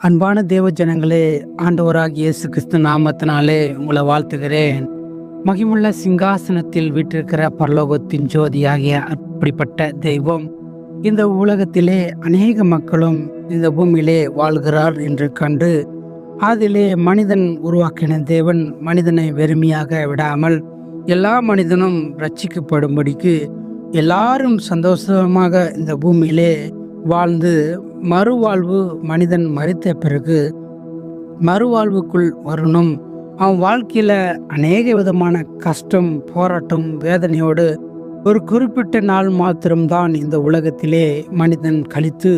அன்பான தேவ ஜனங்களே ஆண்டவராகிய இயேசு கிறிஸ்து நாமத்தினாலே உங்களை வாழ்த்துகிறேன். மகிமுள்ள சிங்காசனத்தில் வீற்றிருக்கிற பரலோகத்தின் ஜோதியாகிய அப்படிப்பட்ட தெய்வம் இந்த உலகத்திலே அநேக மக்களும் இந்த பூமியிலே வாழ்கிறார் என்று கண்டு அதிலே மனிதன் உருவாக்கின தேவன் மனிதனை வெறுமையாக விடாமல் எல்லா மனிதனும் ரட்சிக்கப்படும்படிக்கு எல்லாரும் சந்தோஷமாக இந்த பூமியிலே வாழ்ந்து மறுவாழ்வு மனிதன் மறித்த பிறகு மறுவாழ்வுக்குள் வரணும். அவன் வாழ்க்கையில் அநேக விதமான கஷ்டம் போராட்டம் வேதனையோடு ஒரு குறிப்பிட்ட நாள் மாத்திரம்தான் இந்த உலகத்திலே மனிதன் கழித்து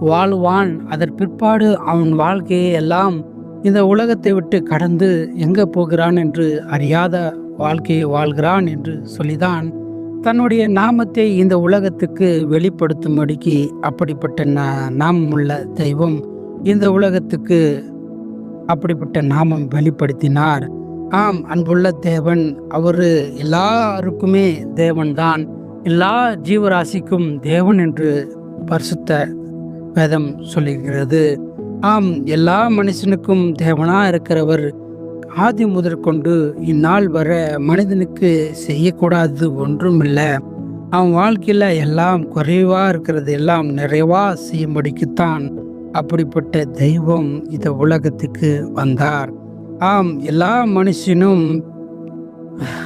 வாழ்வான். அதன் பிற்பாடு அவன் வாழ்க்கையை எல்லாம் இந்த உலகத்தை விட்டு கடந்து எங்கே போகிறான் என்று அறியாத வாழ்க்கையை வாழ்கிறான் என்று சொல்லிதான் தன்னுடைய நாமத்தை இந்த உலகத்துக்கு வெளிப்படுத்தும்படிக்கு அப்படிப்பட்ட நா- நாமம் உள்ள தெய்வம் இந்த உலகத்துக்கு அப்படிப்பட்ட நாமம் வெளிப்படுத்தினார். ஆம் அன்புள்ள தேவன் அவர் எல்லாருக்குமே தேவன்தான். எல்லா ஜீவராசிக்கும் தேவன் என்று பரிசுத்த வேதம் சொல்லுகிறது. ஆம் எல்லா மனுஷனுக்கும் தேவனாக இருக்கிறவர் ஆதி முதற்கொண்டு இந்நாள் வர மனிதனுக்கு செய்யக்கூடாது ஒன்றுமில்லை. அவன் வாழ்க்கையில் எல்லாம் குறைவாக இருக்கிறது எல்லாம் நிறைவாக செய்யும்படிக்குத்தான் அப்படிப்பட்ட தெய்வம் இந்த உலகத்துக்கு வந்தார். ஆம் எல்லா மனுஷனும்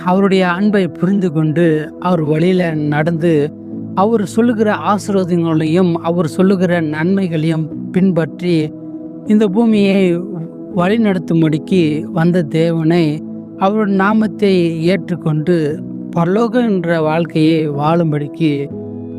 அவருடைய அன்பை புரிந்து கொண்டு அவர் வழியில் நடந்து அவர் சொல்லுகிற ஆசீர்வாதங்களையும் அவர் சொல்லுகிற நன்மைகளையும் பின்பற்றி இந்த பூமியை வழிநடத்தும்படிக்கு வந்த தேவனை அவர் நாமத்தை ஏற்றுக்கொண்டு பரலோகம் என்ற வாழ்க்கையை வாழும்படிக்கு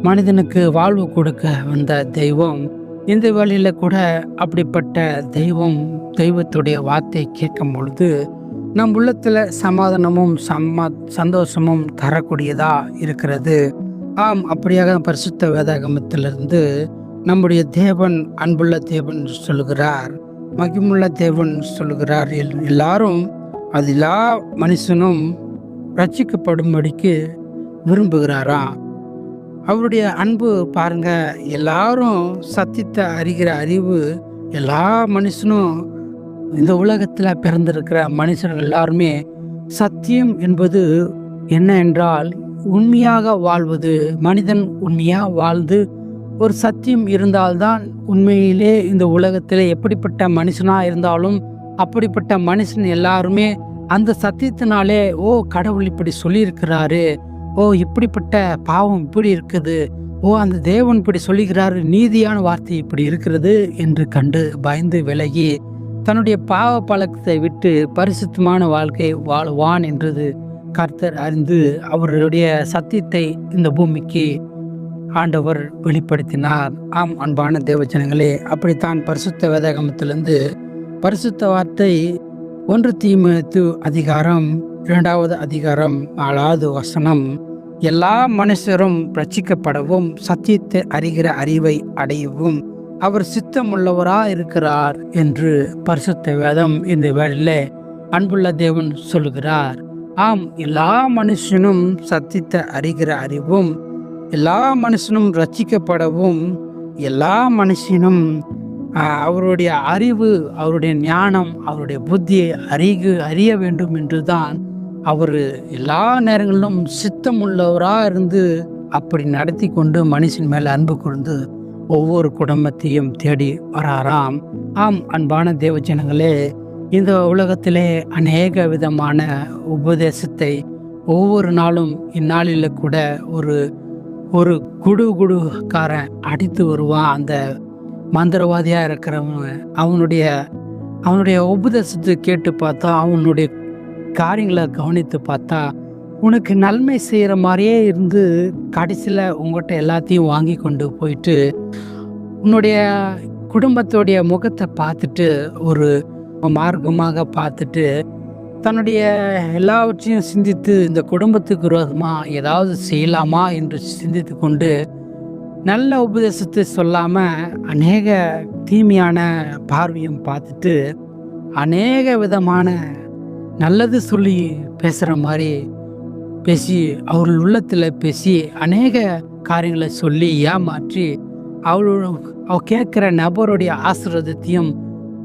மனிதனுக்கு வாழ்வு கொடுக்க வந்த தெய்வம் இந்த வழியில் கூட அப்படிப்பட்ட தெய்வம் தெய்வத்துடைய வார்த்தை கேட்கும் பொழுது நம் உள்ளத்தில் சமாதானமும் சம்மா சந்தோஷமும் தரக்கூடியதா இருக்கிறது. ஆம் அப்படியாக பரிசுத்த வேதாகமத்திலிருந்து நம்முடைய தேவன் அன்புள்ள தேவன் சொல்கிறார் மகிமுள்ள தேவன் சொல்கிறார் எல்- எல்லாரும் அது எல்லா மனுஷனும் ரட்சிக்கப்படும்படிக்கு விரும்புகிறாரா? அவருடைய அன்பு பாருங்க எல்லாரும் சத்தியத்தை அறிகிற அறிவு எல்லா மனுஷனும் இந்த உலகத்தில் பிறந்திருக்கிற மனுஷர்கள் எல்லாருமே சத்தியம் என்பது என்ன என்றால் உண்மையாக வாழ்வது மனிதன் உண்மையாக வாழ்ந்து ஒரு சத்தியம் இருந்தால்தான் உண்மையிலே இந்த உலகத்தில் எப்படிப்பட்ட மனுஷனாக இருந்தாலும் அப்படிப்பட்ட மனுஷன் எல்லாருமே அந்த சத்தியத்தினாலே ஓ கடவுள் இப்படி சொல்லியிருக்கிறாரு. ஓ இப்படிப்பட்ட பாவம் இப்படி இருக்குது. ஓ அந்த தேவன் இப்படி சொல்லுகிறாரு நீதியான வார்த்தை இப்படி இருக்கிறது என்று கண்டு பயந்து விலகி தன்னுடைய பாவ பழக்கத்தை விட்டு பரிசுத்தமான வாழ்க்கை வாழ்வான் என்றது கர்த்தர் அறிந்து அவருடைய சத்தியத்தை இந்த பூமிக்கு ஆண்டவர் வெளிப்படுத்தினார். ஆம் அன்பான தேவச்சனங்களே அப்படித்தான் பரிசுத்த வேதாகமத்திலிருந்து பரிசுத்த வார்த்தை ஒன்று தீமத்து அதிகாரம் இரண்டாவது அதிகாரம் நாலாவது வசனம். எல்லா மனுஷரும் ரட்சிக்கப்படவும் சத்தியத்தை அறிகிற அறிவை அடையவும் அவர் சித்தமுள்ளவராக இருக்கிறார் என்று பரிசுத்த வேதம் இந்த வேளையிலே அன்புள்ள தேவன் சொல்கிறார் ஆம் எல்லா மனுஷனும் சத்தியத்தை அறிகிற அறிவும் எல்லா மனுஷனும் ரசிக்கப்படவும் எல்லா மனுஷனும் அவருடைய அறிவு அவருடைய ஞானம் அவருடைய புத்தியை அறிகு அறிய வேண்டும் என்று தான் அவர் எல்லா நேரங்களிலும் சித்தம் உள்ளவராக இருந்து அப்படி நடத்தி கொண்டு மனுஷன் மேலே அன்பு கொண்டு ஒவ்வொரு குடும்பத்தையும் தேடி வராராம். ஆம் அன்பான தேவஜனங்களே இந்த உலகத்திலே அநேக விதமான உபதேசத்தை ஒவ்வொரு நாளும் இந்நாளில் கூட ஒரு ஒரு குடு குடுக்காரன் அடித்து வருவான் அந்த மந்திரவாதியாக இருக்கிறவன் அவனுடைய அவனுடைய உபதேசத்தை கேட்டு பார்த்தா அவனுடைய காரியங்களை கவனித்து பார்த்தா உனக்கு நன்மை செய்கிற மாதிரியே இருந்து கடைசியில் உங்கள்கிட்ட எல்லாத்தையும் வாங்கி கொண்டு போயிட்டு உன்னுடைய குடும்பத்துடைய முகத்தை பார்த்துட்டு ஒரு மார்க்கமாக பார்த்துட்டு தன்னுடைய எல்லாவற்றையும் சிந்தித்து இந்த குடும்பத்துக்கு விரோதமாக ஏதாவது செய்யலாமா என்று சிந்தித்து கொண்டு நல்ல உபதேசத்தை சொல்லாமல் அநேக தீமையான பார்வையும் பார்த்துட்டு அநேக விதமான நல்லது சொல்லி பேசுகிற மாதிரி பேசி அவர்கள் உள்ளத்தில் பேசி அநேக காரியங்களை சொல்லி ஏமாற்றி அவளோட அவ கேட்குற நபருடைய ஆசீர்வாதத்தையும்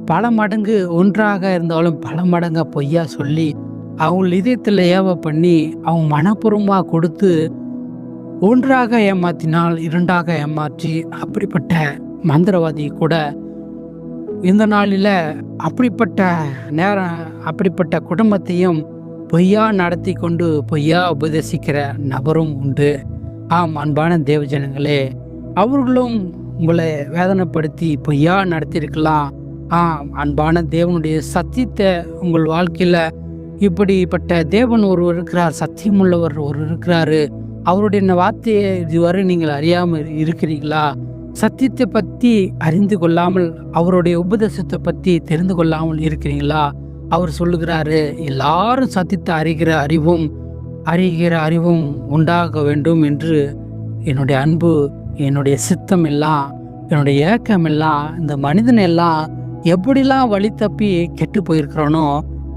பல மடங்கு ஒன்றாக இருந்தாலும் பல மடங்காக பொய்யா சொல்லி அவங்க இதயத்தில் ஏவ பண்ணி அவங்க மனப்பூர்வமாக கொடுத்து ஒன்றாக ஏமாற்றினால் இரண்டாக ஏமாற்றி அப்படிப்பட்ட மந்திரவாதி கூட இந்த நாளில் அப்படிப்பட்ட நேரம் அப்படிப்பட்ட குடும்பத்தையும் பொய்யா நடத்தி கொண்டு பொய்யா உபதேசிக்கிற நபரும் உண்டு. ஆம் அன்பான தேவஜனங்களே அவர்களும் உங்களை வேதனைப்படுத்தி பொய்யா நடத்தியிருக்கலாம். ஆம் அன்பான தேவனுடைய சத்தியத்தை உங்கள் வாழ்க்கையில் இப்படிப்பட்ட தேவன் ஒருவர் இருக்கிறார் சத்தியமுள்ளவர் ஒரு இருக்கிறாரு. அவருடைய வார்த்தையை இதுவரை நீங்கள் அறியாமல் இருக்கிறீங்களா சத்தியத்தை பற்றி அறிந்து கொள்ளாமல் அவருடைய உபதேசத்தை பற்றி தெரிந்து கொள்ளாமல் இருக்கிறீங்களா அவர் சொல்லுகிறாரு எல்லாரும் சத்தியத்தை அறிகிற அறிவும் அறிகிற அறிவும் உண்டாக வேண்டும் என்று என்னுடைய அன்பு என்னுடைய சித்தம் எல்லாம் என்னுடைய ஏக்கம் எல்லாம் இந்த மனிதன் எல்லாம் எப்படிலாம் வழி தப்பி கெட்டு போயிருக்கிறானோ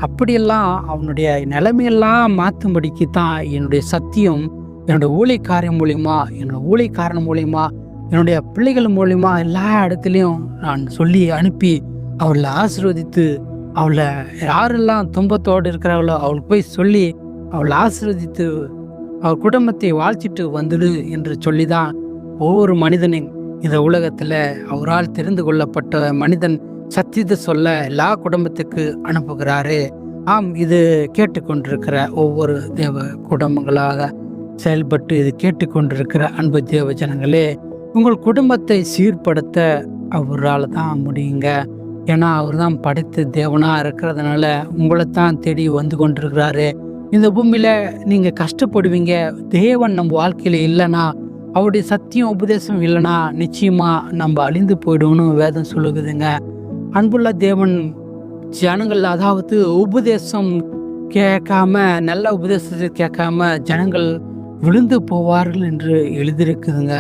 அப்படியெல்லாம் அவனுடைய நிலைமையெல்லாம் மாற்றும்படிக்கு தான் என்னுடைய சத்தியம் என்னுடைய ஊழிக்காரன் மூலியமா என்னோட ஊழிக்காரன் மூலியமா என்னுடைய பிள்ளைகள் மூலியமா எல்லா இடத்துலையும் நான் சொல்லி அனுப்பி அவளை ஆசிர்வதித்து அவளை யாரெல்லாம் துன்பத்தோடு இருக்கிறாங்களோ அவளுக்கு போய் சொல்லி அவளை ஆசிர்வதித்து அவள் குடும்பத்தை வாழ்த்திட்டு வந்துடு என்று சொல்லி தான் ஒவ்வொரு மனிதனின் இந்த உலகத்தில் அவரால் தெரிந்து கொள்ளப்பட்ட மனிதன் சத்தியத்தை சொல்ல எல்லா குடும்பத்துக்கு அனுப்புகிறாரு. ஆம் இது கேட்டுக்கொண்டிருக்கிற ஒவ்வொரு தேவ குடும்பங்களாக செயல்பட்டு இது கேட்டுக்கொண்டிருக்கிற அன்பு தேவ ஜனங்களே உங்கள் குடும்பத்தை சீர்படுத்த அவரால் தான் முடியுங்க. ஏன்னா அவர் தான் படைத்த தேவனாக இருக்கிறதுனால உங்களை தான் தேடி வந்து கொண்டிருக்கிறாரு. இந்த பூமியில் நீங்கள் கஷ்டப்படுவீங்க. தேவன் நம்ம வாழ்க்கையில் இல்லைன்னா அவருடைய சத்தியம் உபதேசம் இல்லைன்னா நிச்சயமாக நம்ம அழிந்து போயிடும்னு வேதம் சொல்லுகுதுங்க அன்புள்ள தேவன் ஜனங்கள் அதாவது உபதேசம் கேட்காம நல்ல உபதேசத்தை கேட்காம ஜனங்கள் விழுந்து போவார்கள் என்று எழுதியிருக்குதுங்க.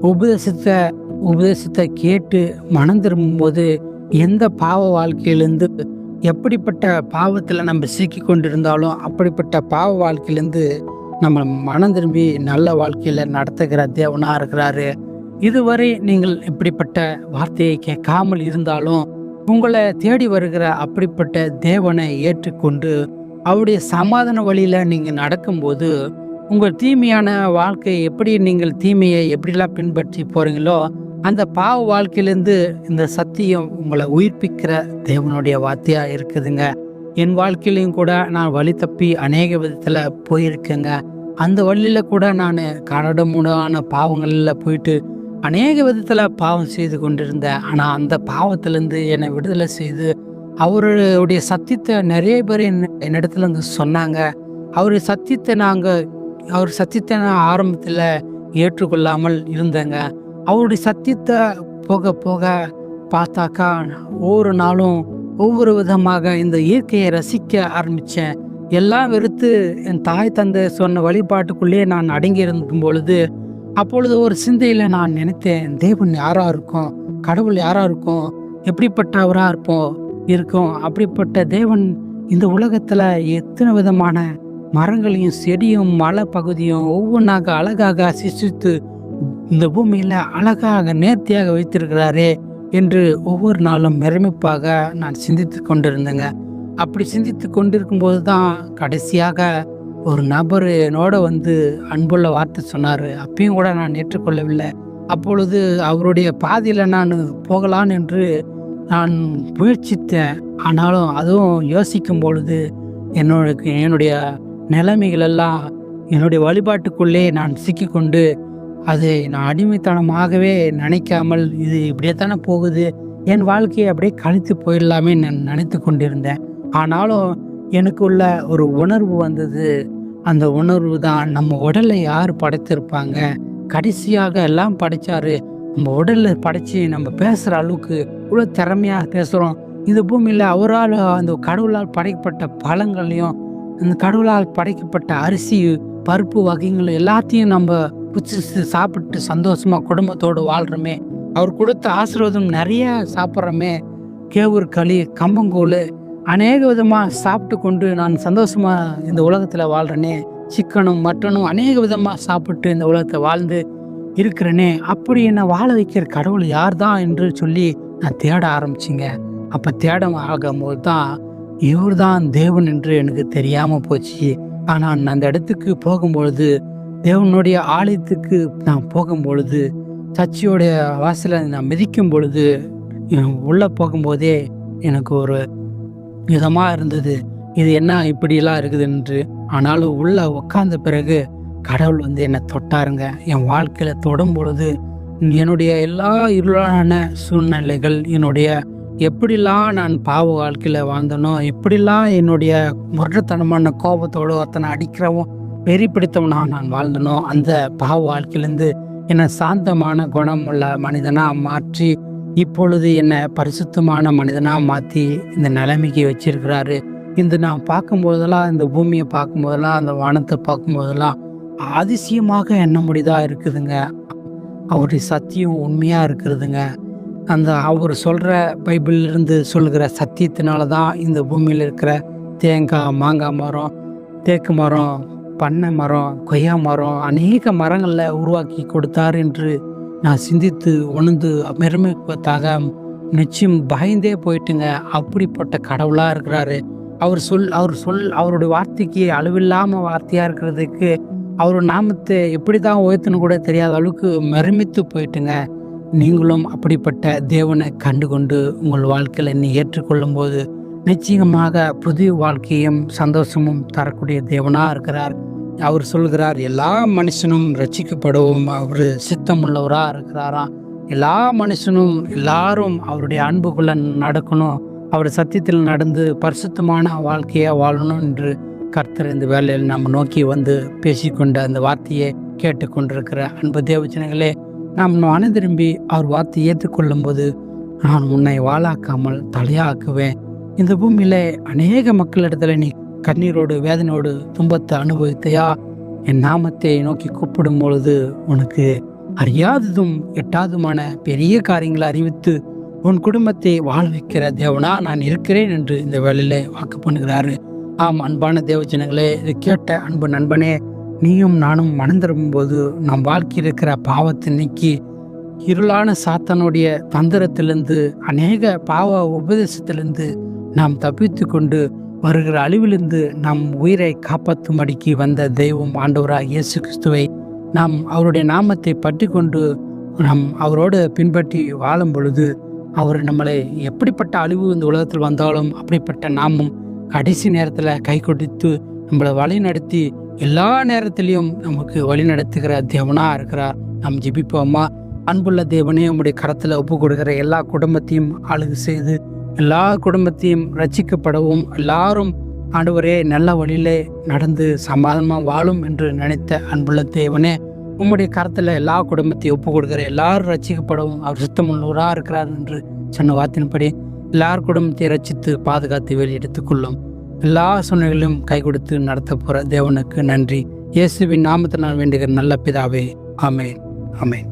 உபதேசத்தை உபதேசத்தை கேட்டு மனம் திரும்பும்போது எந்த பாவ வாழ்க்கையிலேருந்து எப்படிப்பட்ட பாவத்தில் நம்ம சிக்கி கொண்டிருந்தாலும் அப்படிப்பட்ட பாவ வாழ்க்கையிலேருந்து நம்ம மனம் திரும்பி நல்ல வாழ்க்கையில் நடத்துகிற தேவனாக இருக்கிறாரு. இதுவரை நீங்கள் இப்படிப்பட்ட வார்த்தையை கேட்காமல் இருந்தாலும் உங்களை தேடி வருகிற அப்படிப்பட்ட தேவனை ஏற்றுக்கொண்டு அவருடைய சமாதான வழியில் நீங்கள் நடக்கும்போது உங்கள் தீமையான வாழ்க்கை எப்படி நீங்கள் தீமையை எப்படிலாம் பின்பற்றி போகிறீங்களோ அந்த பாவ வாழ்க்கையிலேருந்து இந்த சத்தியம் உங்களை உயிர்ப்பிக்கிற தேவனுடைய வார்த்தையாக இருக்குதுங்க. என் வாழ்க்கையிலையும் கூட நான் வழி தப்பி அநேக விதத்தில் போயிருக்கேங்க. அந்த வழியில் கூட நான் கரடமுடான பாவங்களில் போயிட்டு அநேக விதத்தில் பாவம் செய்து கொண்டிருந்த ஆனால் அந்த பாவத்திலேருந்து என்னை விடுதலை செய்து அவருடைய சத்தியத்தை நிறைய பேர் என்ன என்னிடத்துல இருந்து சொன்னாங்க. அவர் சத்தியத்தை நாங்கள் அவர் சத்தியத்தை நான் ஆரம்பத்தில் ஏற்றுக்கொள்ளாமல் இருந்தேங்க. அவருடைய சத்தியத்தை போக போக பார்த்தாக்கா ஒவ்வொரு நாளும் ஒவ்வொரு விதமாக இந்த இயற்கையை ரசிக்க ஆரம்பித்தேன் எல்லாம் வெறுத்து என் தாய் தந்தை சொன்ன வழிபாட்டுக்குள்ளேயே நான் அடங்கி இருக்கும் பொழுது அப்பொழுது ஒரு சிந்தையில் நான் நினைத்தேன் தேவன் யாராக இருக்கும்? கடவுள் யாராக இருக்கும்? எப்படிப்பட்டவராக இருப்போம் இருக்கும். அப்படிப்பட்ட தேவன் இந்த உலகத்தில் எத்தனை விதமான மரங்களையும் செடியும் மலை பகுதியும் ஒவ்வொன்றாக அழகாக சிசித்து இந்த பூமியில் அழகாக நேர்த்தியாக வைத்திருக்கிறாரே என்று ஒவ்வொரு நாளும் மிரமிப்பாக நான் சிந்தித்து கொண்டிருந்தேங்க. அப்படி சிந்தித்து கொண்டிருக்கும்போது தான் கடைசியாக ஒரு நபர் என்னோட வந்து அன்புள்ள வார்த்தை சொன்னார். அப்பயும் கூட நான் ஏற்றுக்கொள்ளவில்லை. அப்பொழுது அவருடைய பாதையில் நான் போகலான் என்று நான் முயற்சித்தேன். ஆனாலும் அதுவும் யோசிக்கும் பொழுது என்னோட என்னுடைய நிலைமைகளெல்லாம் என்னுடைய வழிபாட்டுக்குள்ளே நான் சிக்கிக்கொண்டு அதை நான் அடிமைத்தனமாகவே நினைக்காமல் இது இப்படியே தானே போகுது. என் வாழ்க்கையை அப்படியே கழித்து போயிடலாமே நான் நினைத்து கொண்டிருந்தேன். ஆனாலும் எனக்குள்ள ஒரு உணர்வு வந்தது. அந்த உணர்வு தான் நம்ம உடலை யார் படைத்திருப்பாங்க? கடைசியாக எல்லாம் படைச்சாரு. நம்ம உடலில் படைத்து நம்ம பேசுகிற அளவுக்கு இவ்வளோ திறமையாக பேசுகிறோம் இந்த பூமியில் அவரால் அந்த கடவுளால் படைக்கப்பட்ட பழங்களையும் அந்த கடவுளால் படைக்கப்பட்ட அரிசி பருப்பு வகைகள் எல்லாத்தையும் நம்ம புச்சிச்சு சாப்பிட்டு சந்தோஷமாக குடும்பத்தோடு வாழ்கிறோமே அவர் கொடுத்த ஆசீர்வாதம் நிறைய சாப்பிட்றோமே. கேவூர் களி கம்பங்கூழ் அநேக விதமாக சாப்பிட்டு கொண்டு நான் சந்தோஷமாக இந்த உலகத்தில் வாழ்கிறேனே சிக்கனும் மட்டனும் அநேக விதமாக சாப்பிட்டு இந்த உலகத்தை வாழ்ந்து இருக்கிறேனே அப்படி என்னை வாழ வைக்கிற கடவுள் யார் தான் என்று சொல்லி நான் தேட ஆரம்பிச்சிங்க. அப்போ தேட ஆகும்போது தான் இவர் தான் தேவன் என்று எனக்கு தெரியாமல் போச்சு. ஆனால் நான் அந்த இடத்துக்கு போகும்பொழுது தேவனுடைய ஆலயத்துக்கு நான் போகும்பொழுது சர்ச்சையோடைய வாசலை நான் மிதிக்கும் பொழுது உள்ளே போகும்போதே எனக்கு ஒரு விதமாக இருந்தது. இது என்ன இப்படியெல்லாம் இருக்குது என்று ஆனாலும் உள்ளே உட்காந்த பிறகு கடவுள் வந்து என்னை தொட்டாருங்க. என் வாழ்க்கையில் தொடும் பொழுது என்னுடைய எல்லா இருளான சூழ்நிலைகள் என்னுடைய எப்படிலாம் நான் பாவ வாழ்க்கையில் வாழ்ந்தனோ எப்படிலாம் என்னுடைய முரட்டத்தனமான கோபத்தோடு ஒருத்தனை அடிக்கிறவும் வெறி பிடித்தவனா நான் வாழ்ந்தனோ அந்த பாவ வாழ்க்கையிலேருந்து என்னை சாந்தமான குணம் உள்ள மனிதனாக மாற்றி இப்பொழுது என்னை பரிசுத்தமான மனிதனாக மாற்றி இந்த நிலைமைக்கு வச்சிருக்கிறாரு. இந்த நான் பார்க்கும்போதெல்லாம் இந்த பூமியை பார்க்கும்போதெல்லாம் அந்த வானத்தை பார்க்கும்போதெல்லாம் அதிசயமாக எண்ண முடிதாக இருக்குதுங்க. அவருடைய சத்தியம் உண்மையாக இருக்கிறதுங்க. அந்த அவர் சொல்கிற பைபிளிலிருந்து சொல்கிற சத்தியத்தினால தான் இந்த பூமியில் இருக்கிற தேங்காய் மாங்காய் மரம் தேக்கு மரம் பண்ணை மரம் கொய்யா மரம் அநேக மரங்களில் உருவாக்கி கொடுத்தார் என்று நான் சிந்தித்து உணர்ந்து மெருமைப்பதாக நிச்சயம் பயந்தே போயிட்டுங்க. அப்படிப்பட்ட கடவுளாக இருக்கிறாரு. அவர் சொல் அவர் சொல் அவருடைய வார்த்தைக்கு அளவில்லாமல் வார்த்தையாக இருக்கிறதுக்கு அவர் நாமத்தை எப்படி தான் உயர்த்துன்னு கூட தெரியாத அளவுக்கு மெருமித்து போயிட்டுங்க. நீங்களும் அப்படிப்பட்ட தேவனை கண்டுகொண்டு உங்கள் வாழ்க்கையில் என்னை ஏற்றுக்கொள்ளும் போது நிச்சயமாக புதிய வாழ்க்கையும் சந்தோஷமும் தரக்கூடிய தேவனாக இருக்கிறார். அவர் சொல்கிறார் எல்லா மனுஷனும் ரட்சிக்கப்படவும் அவர் சித்தமுள்ளவராக இருக்கிறாராம் எல்லா மனுஷனும் எல்லாரும் அவருடைய அன்புக்குள்ள நடக்கணும். அவர் சத்தியத்தில் நடந்து பரிசுத்தமான வாழ்க்கையை வாழணும் என்று கர்த்தர் இந்த வேலையில் நம்ம நோக்கி வந்து பேசிக்கொண்ட அந்த வார்த்தையை கேட்டுக்கொண்டிருக்கிற அன்பு தேவச்சனைகளே நாம் மன திரும்பி அவர் வார்த்தை ஏற்றுக்கொள்ளும் போது நான் உன்னை வாழாக்காமல் தலையாக்குவேன். இந்த பூமியில் அநேக மக்களிடத்துல நீ கண்ணீரோடு வேதனையோடு துன்பத்தை அனுபவித்தையா? என் நாமத்தை நோக்கி கூப்பிடும் பொழுது உனக்கு அறியாததும் எட்டாதுமான பெரிய காரியங்களை அறிவித்து உன் குடும்பத்தை வாழ வைக்கிற தேவனா நான் இருக்கிறேன் என்று இந்த வேலையில வாக்கு பண்ணுகிறாரு. ஆம் அன்பான தேவஜனங்களே இது கேட்ட அன்பு நண்பனே நீயும் நானும் மணந்திருக்கும் போது நம் வாழ்க்கையில் இருக்கிற பாவத்தை நீக்கி இருளான சாத்தனுடைய தந்திரத்திலிருந்து அநேக பாவ உபதேசத்திலிருந்து நாம் தப்பித்து கொண்டு வருகிற அழிவிலிருந்து நம் உயிரை காப்பாற்றும்படிக்கு வந்த தெய்வம் ஆண்டவராக இயேசு கிறிஸ்துவை நாம் அவருடைய நாமத்தை பற்றி கொண்டு நம் அவரோடு பின்பற்றி வாழும் பொழுது அவர் நம்மளை எப்படிப்பட்ட அழிவு இந்த உலகத்தில் வந்தாலும் அப்படிப்பட்ட நாமும் கடைசி நேரத்தில் கை கொடுத்து நம்மளை வழி நடத்தி எல்லா நேரத்திலையும் நமக்கு வழி நடத்துகிற தேவனாக இருக்கிறார். நாம் ஜிபிப்போம்மா அன்புள்ள தேவனே உங்களுடைய கரத்தில் ஒப்பு கொடுக்கிற எல்லா குடும்பத்தையும் அழகு செய்து எல்லா குடும்பத்தையும் ரட்சிக்கப்படவும் எல்லாரும் ஆண்டவரே நல்ல வழியிலே நடந்து சமாதானமாக வாழும் என்று நினைத்த அன்புள்ள தேவனே உம்முடைய கரத்தில் எல்லா குடும்பத்தையும் ஒப்பு கொடுக்குற எல்லாரும் ரசிக்கப்படவும் அவர் சுத்தமுள்ளவராக இருக்கிறார் என்று சொன்ன வார்த்தையின்படி எல்லார் குடும்பத்தை ரச்சித்து பாதுகாத்து வெளியெடுத்துக்கொள்ளும். எல்லா சூழ்நிலைகளும் கை கொடுத்து நடத்த போகிற தேவனுக்கு நன்றி. இயேசுவின் நாமத்தினால் வேண்டுகிற நல்ல பிதாவே அமேன் அமேன்